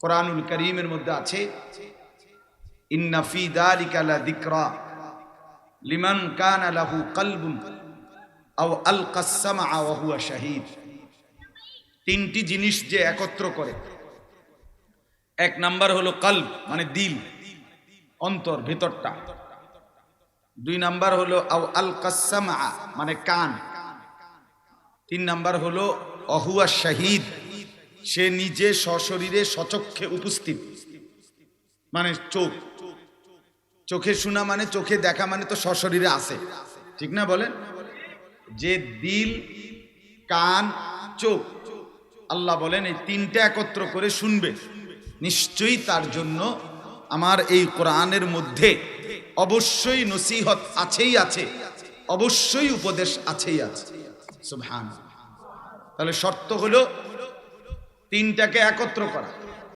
কোরআনুল করিমের মধ্যে আছে তিনটি জিনিস যে একত্র করে। এক নাম্বার হলো কলব মানে দিল, অন্তর, ভেতরটা। দুই নাম্বার হলো আও আলকা সামআ মানে কান। তিন নাম্বার হলো অহুয়া শাহিদ। সে নিজে সশরীরে সচক্ষে উপস্থিত। মানে চোখ। চোখে শোনা মানে চোখে দেখা মানে তো সশরীরে আছে। ঠিক না বলেন? যে দিল, কান, চোখ, আল্লাহ বলেন এই তিনটা একত্র করে শুনবে। নিশ্চয়ই তার জন্য আমার এই কোরআনের মধ্যে অবশ্যই নসিহত আছেই আছে, অবশ্যই উপদেশ আছেই আছে। তাহলে শর্ত হলো তিনটাকে একত্র করা।